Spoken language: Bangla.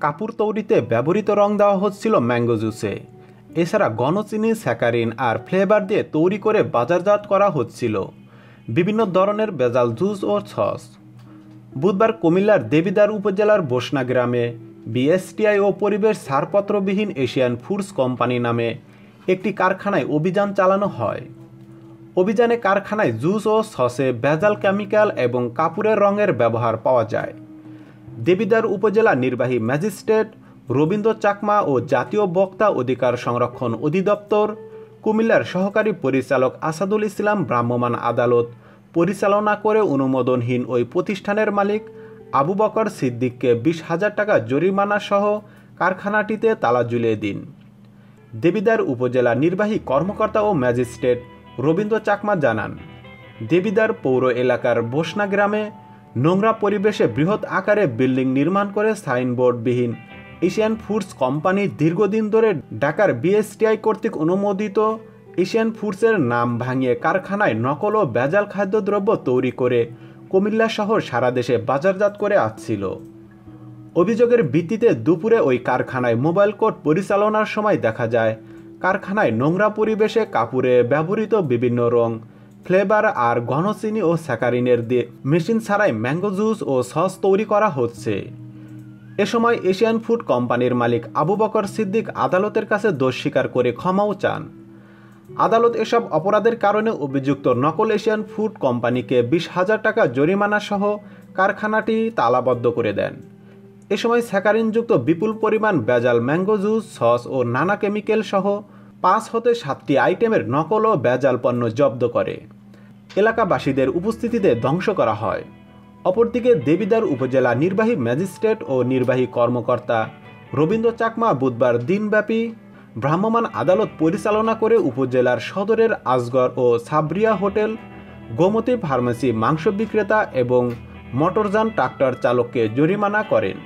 কাপড় তৈরিতে ব্যবহৃত রং দেওয়া হচ্ছিল ম্যাঙ্গো জুসে। এছাড়া গণচিনি, স্যাকারিন আর ফ্লেভার দিয়ে তৈরি করে বাজারজাত করা হচ্ছিল। বিভিন্ন ধরনের বেজাল জুস ও সস। বুধবার কুমিল্লার দেবিদার উপজেলার বসনা গ্রামে বিএসটিআই ও পরিবেশ ছাড়পত্রবিহীন এশিয়ান ফুডস কোম্পানি নামে একটি কারখানায় অভিযান চালানো হয়। অভিযানে কারখানায় জুস ও সসে ভেজাল কেমিক্যাল এবং কাপড়ের রঙের ব্যবহার পাওয়া যায়। দেবিদার উপজেলা নির্বাহী ম্যাজিস্ট্রেট, রবীন্দ্র চাকমা ও জাতীয় বক্তা অধিকার সংরক্ষণ অধিদপ্তর, কুমিল্লার সহকারী পরিচালক আসাদুল ইসলাম ভ্রাম্যমাণ আদালত, পরিচালনা করে অনুমোদনহীন ওই প্রতিষ্ঠানের মালিক আবু বকর সিদ্দিককে বিশ হাজার টাকা জরিমানা সহ কারখানাটিতে তালা ঝুলিয়ে দিন। দেবিদার উপজেলা নির্বাহী কর্মকর্তা ও ম্যাজিস্ট্রেট রবীন্দ্র চাকমা জানান, দেবিদার পৌর এলাকার বোসনা গ্রামে নোংরা পরিবেশে বৃহৎ আকারে বিল্ডিং নির্মাণ করে সাইনবোর্ডবিহীন। এশিয়ান ফুডস কোম্পানি দীর্ঘদিন ধরে ঢাকার বিএসটিআই কর্তৃক অনুমোদিত। এশিয়ান ফুডসের নাম ভাঙিয়ে কারখানায় নকল ও ভেজাল খাদ্যদ্রব্য তৈরি করে কুমিল্লা শহর সারা দেশে বাজারজাত করে আসছিল। অভিযোগের ভিত্তিতে দুপুরে ওই কারখানায় মোবাইল কোর্ট পরিচালনার সময় দেখা যায়, কারখানায় নোংরা পরিবেশে কাপড়ে ব্যবহৃত বিভিন্ন রং ফ্লেভার আর ঘনচিনি ও স্যাকারিনের দিয়ে মেশিন ছাড়াই ম্যাঙ্গো জুস ও সস তৈরি করা হচ্ছে। এ সময় এশিয়ান ফুড কোম্পানির মালিক আবু বকর সিদ্দিক আদালতের কাছে দোষ স্বীকার করে ক্ষমাও চান। আদালত এসব অপরাধের কারণে অভিযুক্ত নকল এশিয়ান ফুড কোম্পানিকে বিশ হাজার টাকা জরিমানা সহ কারখানাটি তালাবদ্ধ করে দেন। এ সময় স্যাকারিনযুক্ত বিপুল পরিমাণ বেজাল ম্যাঙ্গো জুস, সস ও নানা কেমিক্যাল সহ পাঁচ হতে সাতটি আইটেমের নকল ও বেজাল পণ্য জব্দ করে। এলাকাবাসীদের উপস্থিতিতে ধ্বংস করা হয়। অপরদিকে দেবিদার উপজেলা নির্বাহী ম্যাজিস্ট্রেট ও নির্বাহী কর্মকর্তা রবীন্দ্র চাকমা বুধবার দিনব্যাপী ভ্রাম্যমাণ আদালত পরিচালনা করে উপজেলার সদরের আজগর ও সাবরিয়া হোটেল, গোমতী ফার্মেসি মাংস বিক্রেতা এবং মোটরযান ট্রাক্টর চালককে জরিমানা করেন।